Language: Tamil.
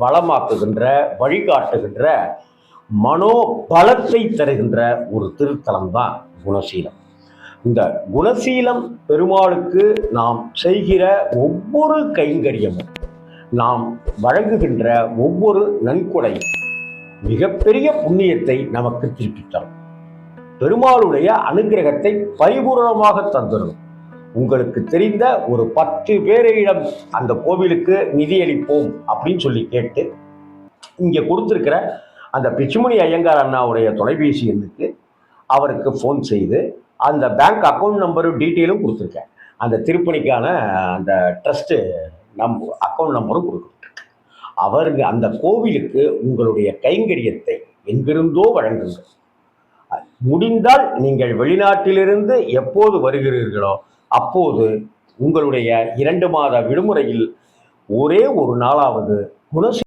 வளமாக்குகின்ற வழிகாட்டுகின்ற மனோபலத்தை தருகின்ற ஒரு திருத்தலம் தான் குணசீலம். இந்த குணசீலம் பெருமாளுக்கு நாம் செய்கிற ஒவ்வொரு கைங்கரியமும் நாம் வழங்குகின்ற ஒவ்வொரு நன்கொடையும் மிகப்பெரிய புண்ணியத்தை நமக்கு திருப்பித்தரும் பெருமாளுடைய அனுகிரகத்தை பரிபூரணமாக தந்துடும் உங்களுக்கு தெரிந்த ஒரு பத்து பேரிடம் அந்த கோவிலுக்கு நிதியளிப்போம் அப்படின்னு சொல்லி கேட்டு இங்கே கொடுத்துருக்கிற அந்த பிச்சுமணி ஐயங்கார் அண்ணாவுடைய தொலைபேசி எண்ணுக்கு அவருக்கு ஃபோன் செய்து அந்த பேங்க் அக்கௌண்ட் நம்பரும் டீட்டெயிலும் கொடுத்துருக்கேன். அந்த திருப்பணிக்கான அந்த ட்ரஸ்ட்டு நம் அக்கௌண்ட் நம்பரும் கொடுத்துருக்கேன் அவர் அந்த கோவிலுக்கு உங்களுடைய கைங்கரியத்தை எங்கிருந்தோ வழங்குங்கள். முடிந்தால் நீங்கள் வெளிநாட்டிலிருந்து எப்போது வருகிறீர்களோ அப்போது உங்களுடைய இரண்டு மாத விடுமுறையில் ஒரே ஒரு நாளாவது குணசி